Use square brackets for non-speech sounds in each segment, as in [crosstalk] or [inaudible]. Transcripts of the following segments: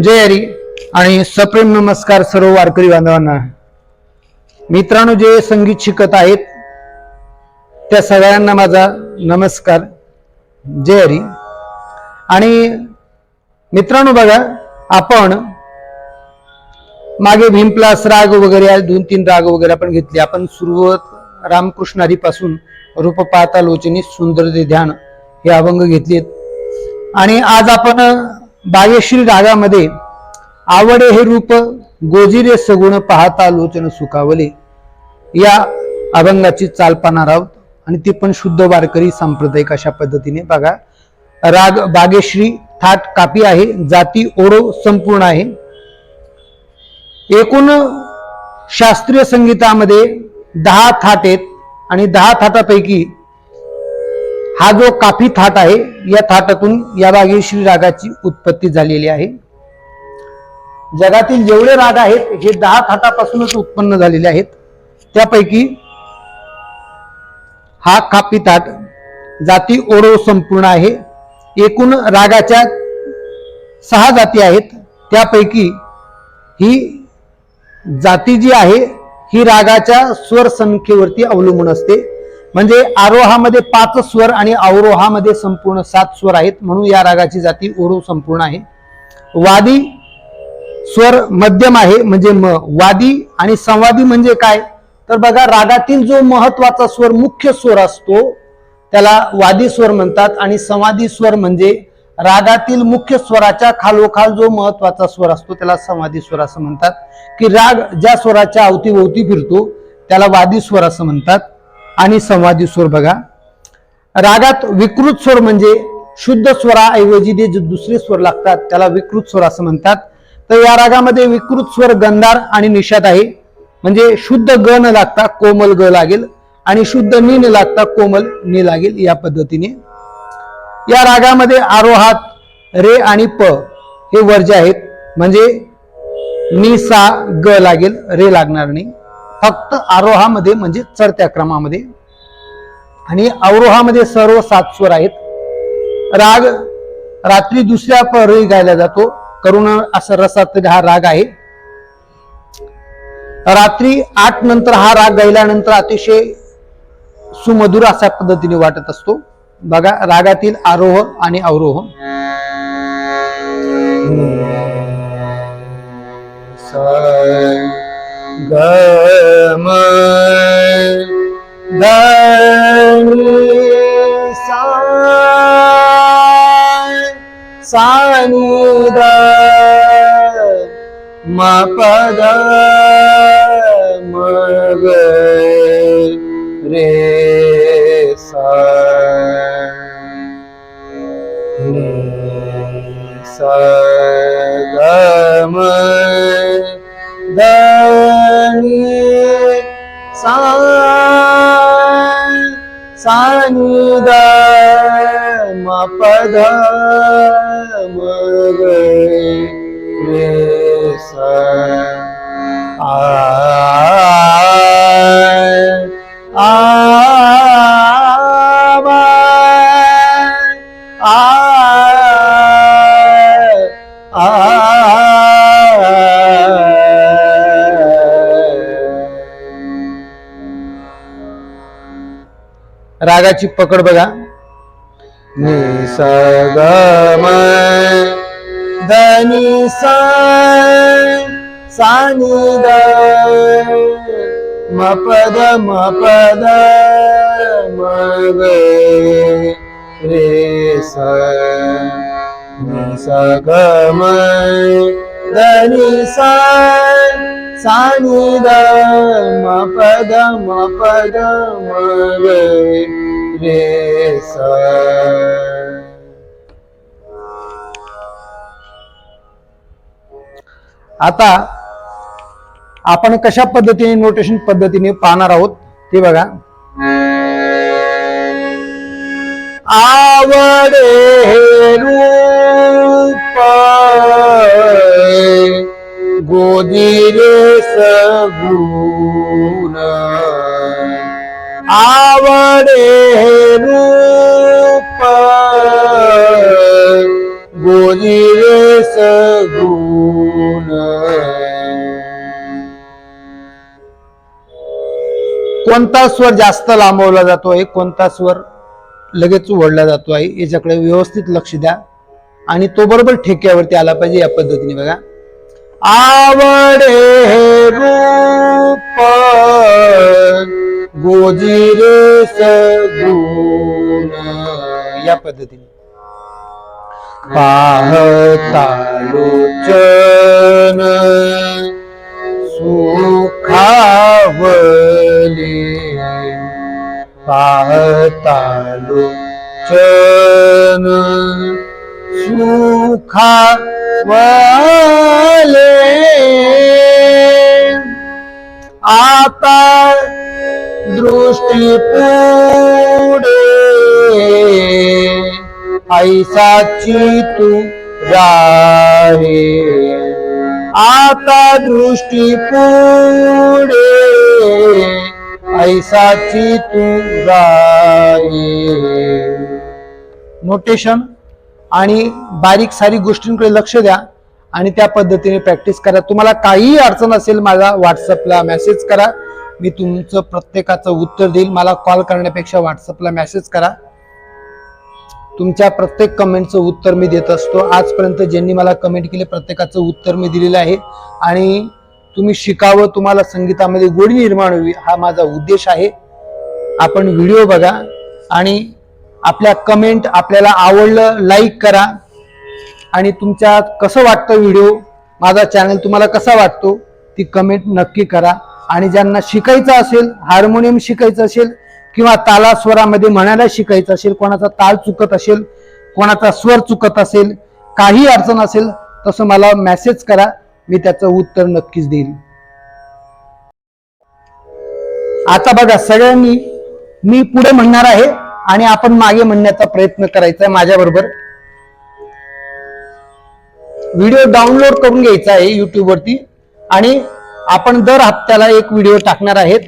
जय हरी आणि सप्रेम नमस्कार सर्व वारकरी बांधवांना. मित्रांनो जे संगीत शिकत आहेत त्या सगळ्यांना माझा नमस्कार. जय हरी. आणि मित्रांनो बघा आपण मागे भीमप्लास राग वगैरे दोन तीन राग वगैरे आपण घेतले. आपण सुरुवात रामकृष्ण हरीपासून रूप पाहता लोचनी सुंदर ते ध्यान हे अभंग घेतलेत. आणि आज आपण बागेश्री रागामध्ये आवडे हे रूप गोजिरे सगुण पाहता लोचन सुखावले. या अभंगाची चाल पाहणार आहोत आणि ती पण शुद्ध वारकरी सांप्रदायिक अशा पद्धतीने बघा. राग बागेश्री थाट कापी आहे जाती ओढो संपूर्ण आहे. एकूण शास्त्रीय संगीतामध्ये दहा थाट आहेत आणि दहा थाटापैकी हा जो काफी थाट आहे या थाटातून या बागेश्री रागाची उत्पत्ती झालेली आहे. जगातील जेवढे राग आहेत हे दहा थाटापासूनच उत्पन्न झालेले आहेत. त्यापैकी हा कापी थाट जाती ओरो संपूर्ण आहे. एकूण रागाच्या सहा जाती आहेत. त्यापैकी ही जाती जी आहे ही रागाच्या स्वर संख्येवरती अवलंबून असते. म्हणजे आरोहामध्ये पाच स्वर आणि अवरोहामध्ये संपूर्ण सात स्वर आहेत म्हणून या रागाची जाती ओरो संपूर्ण आहे. वादी स्वर मध्यम आहे म्हणजे म वादी आणि संवादी म्हणजे काय? तर बघा रागातील जो महत्त्वाचा स्वर मुख्य स्वर असतो त्याला वादी स्वर म्हणतात आणि संवादी स्वर म्हणजे रागातील मुख्य स्वराच्या खालोखाल जो महत्त्वाचा स्वर असतो त्याला संवादी स्वर असं म्हणतात. की राग ज्या स्वराच्या अवतीभोवती फिरतो त्याला वादी स्वर असं म्हणतात. आणि संवादी स्वर बघा. रागात विकृत स्वर म्हणजे शुद्ध स्वराऐवजी जे दुसरे स्वर लागतात त्याला विकृत स्वर असं म्हणतात. तर या रागामध्ये विकृत स्वर गंधार आणि निषाद आहे. म्हणजे शुद्ध ग न लागता कोमल ग लागेल आणि शुद्ध नी न लागता कोमल नी लागेल या पद्धतीने. या रागामध्ये आरोहात रे आणि प हे वर्ज्य आहेत. म्हणजे नि सा ग लागेल. रे लागणार नाही. फक्त आरोहामध्ये म्हणजे चढत्या क्रमामध्ये. आणि अवरोहामध्ये सर्व सात स्वर आहेत. राग रात्री दुसऱ्या परी गायला जातो. करुण असा रसात हा राग आहे. रात्री आठ नंतर हा राग गायल्यानंतर अतिशय सुमधुर अशा पद्धतीने वाटत असतो. बघा रागातील आरोह आणि अवरोह. गम सानिद मपद मग रे सा सानिद मपद मग रे स आ रागाची पकड बघा. नि स धनी सा सानी द मपद मपद म रे स नि स ग धनी सा सानी द म पद म पद म रे स आता आपण कशा पद्धतीने नोटेशन पद्धतीने पाहणार आहोत ते बघा आवडे हे रूप गोदिरे सगुण। आवडे हे रूप। गो सगुण। कोणता स्वर जास्त लांबवला जातो आहे? कोणता स्वर लगेच ओढला जातो आहे? याच्याकडे व्यवस्थित लक्ष द्या. आणि तो बरोबर ठेक्यावरती आला पाहिजे या पद्धतीने बघा. आवडे हे रूप गोजिरे सगुण. या पद्धतीने. पाहता लोचन सुखावले. पाहता लोचन सुखावले. आता दृष्टी पुढे. ऐसाची तू रे आता दृष्टी पुढे. ऐसाची तू नोटेशन आणि बारीक सारी गोष्टींकडे लक्ष द्या आणि त्या पद्धतीने प्रॅक्टिस करा. तुम्हाला काहीही अडचण असेल माझा व्हॉट्सअपला मेसेज करा. मी तुमचं प्रत्येकाचं उत्तर देईल. मला कॉल करण्यापेक्षा व्हॉट्सअपला मेसेज करा. तुमच्या प्रत्येक कमेंटचं उत्तर मी देत असतो. आजपर्यंत ज्यांनी मला कमेंट केले प्रत्येकाचं उत्तर मी दिलेलं आहे. आणि तुम्ही शिकावं तुम्हाला संगीतामध्ये गोडी निर्माण व्हावी हा माझा उद्देश आहे. आपण व्हिडिओ बघा आणि आपल्या कमेंट आपल्याला आवडलं लाईक करा. आणि तुमच्या कसं वाटतं व्हिडिओ माझा चॅनल तुम्हाला कसा वाटतो? ती कमेंट नक्की करा. आणि ज्यांना शिकायचं असेल हार्मोनियम शिकायचं असेल किंवा ताला स्वरामध्ये म्हणायला शिकायचं असेल कोणाचा ताल चुकत असेल कोणाचा स्वर चुकत असेल काही अडचण असेल तसं मला मेसेज करा. मी त्याचं उत्तर नक्कीच देईल. आता बघा सगळ्यांनी मी पुढे म्हणणार आहे आणि आपण मागे म्हणण्याचा प्रयत्न करायचा आहे माझ्याबरोबर. व्हिडिओ डाउनलोड करून घ्यायचा आहे युट्यूबवरती आणि आपण दर हप्त्याला एक व्हिडिओ टाकणार आहेत.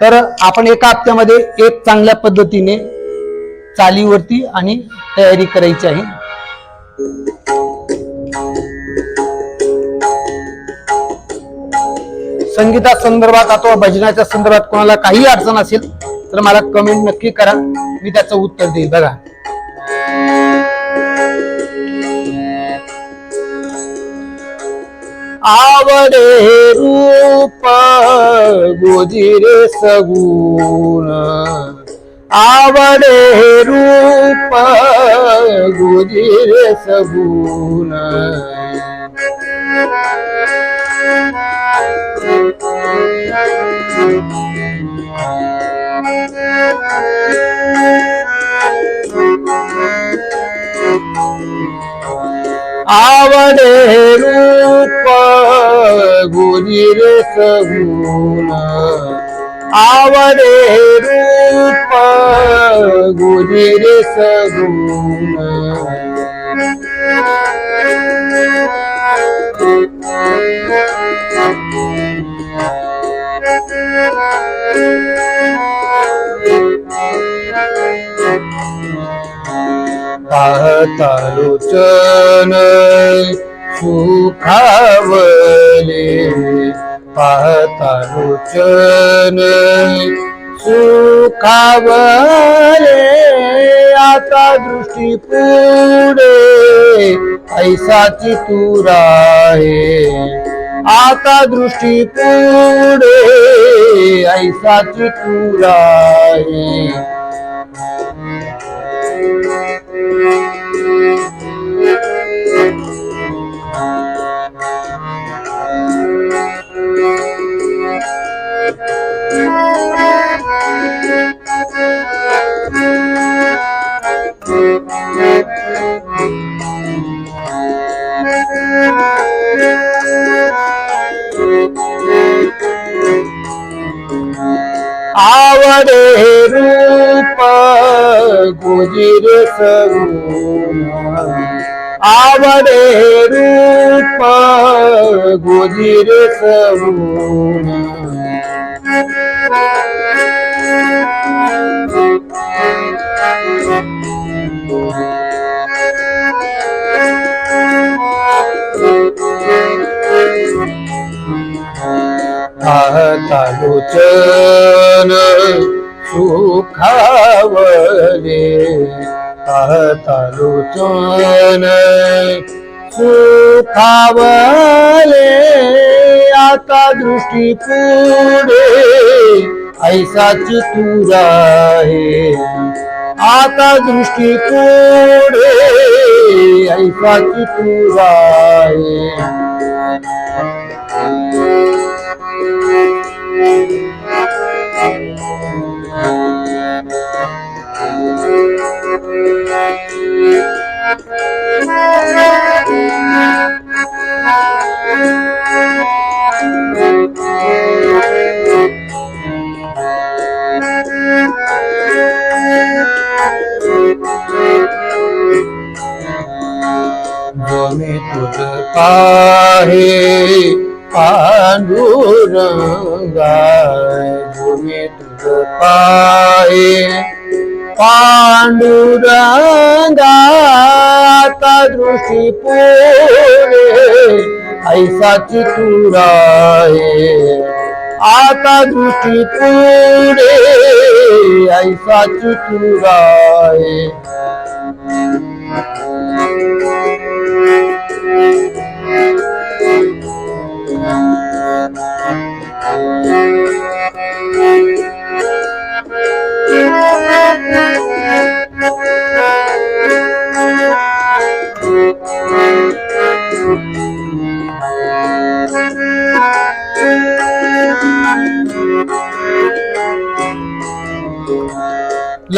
तर आपण एका हप्त्यामध्ये एक चांगल्या पद्धतीने चालीवरती आणि तयारी करायची आहे. संगीता संदर्भात अथवा भजनाच्या संदर्भात कोणाला काही अडचण असेल तर मला कमेंट नक्की करा. मी त्याचं उत्तर देईल. बघा. आवडे रूप गोजिरे सगुण. आवडे रूप गोजिरे सगुण. आवडे रूप रे सगुण आवडे रूप रे सगुण पाहतालोचन सुखावले पाहतालोचन सुखावले आता दृष्टी पुढे. ऐसाची तू राहे आता दृष्टी पुढे. ऐसाची तू राहे आवडे आवरे रूप गुजिर तनुचन सुखावले पाहता लोचन सुखावले आता दृष्टी पुढे. ऐसाच तुरा आहे. आता दृष्टी पुढे. ऐसाच तुरा आहे. तुझ पाहे पांडुरंगा भूमी तुझ पाहे. पांडुरंगा आता दृष्टी पुढे ऐसाची तुराये आता दृष्टी पुढे ऐसाची तुराये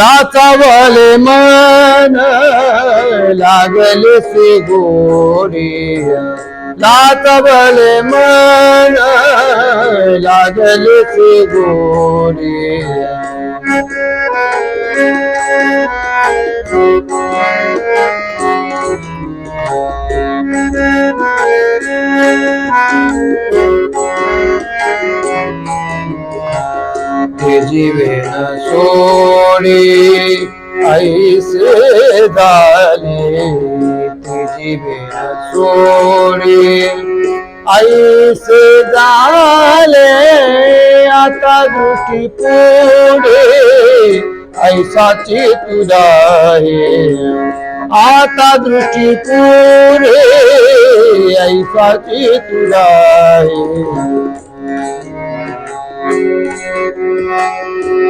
लाचावले मन लागले से गोडे लाचावले मन लागले से Thank [laughs] you. जीवेन सोडी ऐसे झाले ते जीवेन सोडी ऐसे झाले आता दृष्टी पुढे ऐसाची तुझा आहे आता दृष्टी पुढे ऐसाची तुझा आहे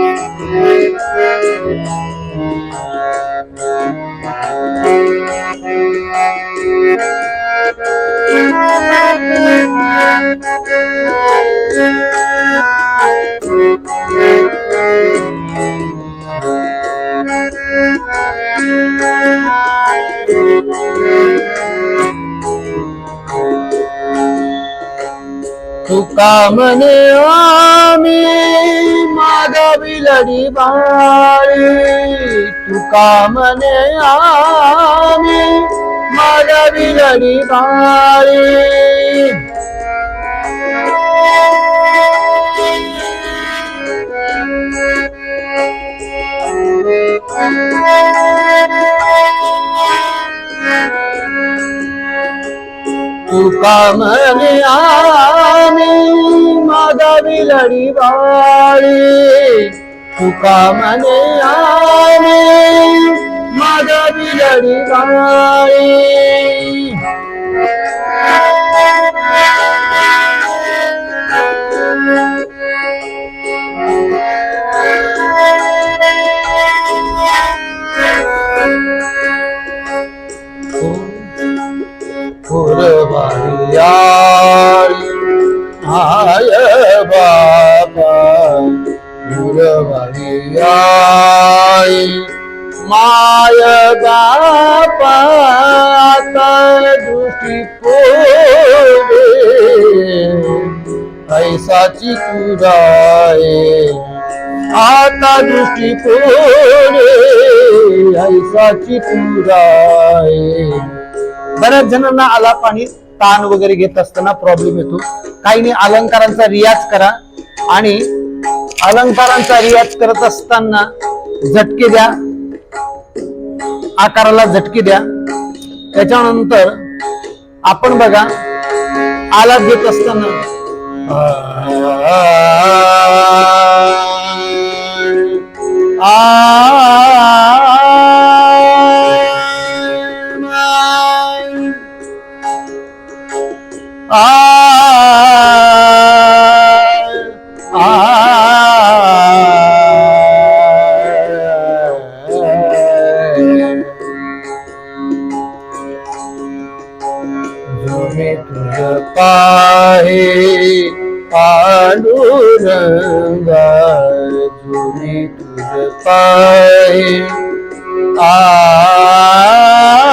तुका म्हणे आम्ही माधवी लढी बाळी। तुका म्हणे आम्ही माधवी लढी बाळी तुका म्हणे आम्ही माधवी लढी बाळी तुका म्हणे आम्ही मागावी लढी बाळी बाबा फुलवारी आई माय बापा आता दृष्टी पोरे ऐसाची तुराये आता दृष्टी पोरे ऐसाची तुराये बऱ्याच जणांना आला पाणी ताण वगैरे घेत असताना प्रॉब्लेम येतो काही नाही अलंकारांचा रियाज करा आणि अलंकारांचा रियाज करत असताना झटके द्या आकाराला झटके द्या त्याच्यानंतर आपण बघा आलाप घेत असताना जुने तुझ पाहे पांडुरंगा जुने तुझ पाहे आ आ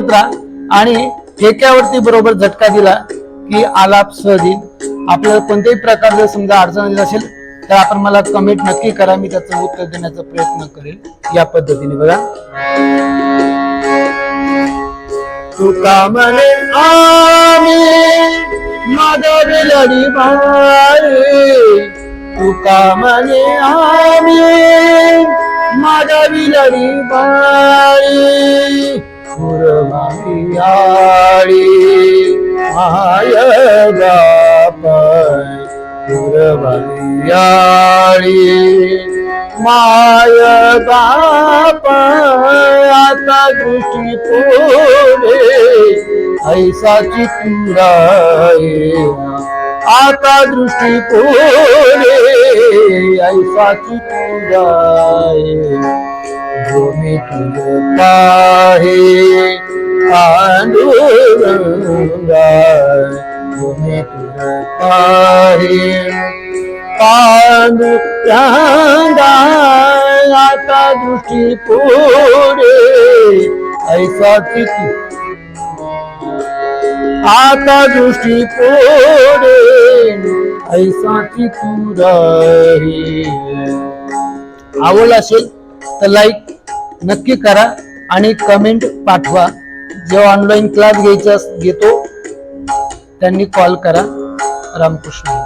करत राहा आणि ठेक्यावरती बरोबर झटका दिला की आलाप सहज येईल आपल्याला कोणत्याही प्रकारचं समजा अडचण आली असेल तर आपण मला कमेंट नक्की करा. मी त्याचं उत्तर देण्याचा प्रयत्न करेल. या पद्धतीने बघा. तुका म्हणे आम्ही माधवी लढी बाई तुका म्हणे आम्ही माधवी लढी बाई पुरवाई माय बाप पुरवाई माय बाप आता दृष्टी पोरे ऐसाची तुराये आता दृष्टी पोरे ऐसाची तुराये भूमी तुझ पाहे पांडुरंगा भूमी तुझ पाहे पांडुरंगा आता दृष्टी पोरे ऐसाची तू आता दृष्टी पोरे ऐसाची तू राही आवडलं असेल तर लाईक नक्की करा आणि कमेंट पाठवा. जेव्हा ऑनलाईन क्लास घ्यायचा घेतो त्यांनी कॉल करा. रामकृष्ण.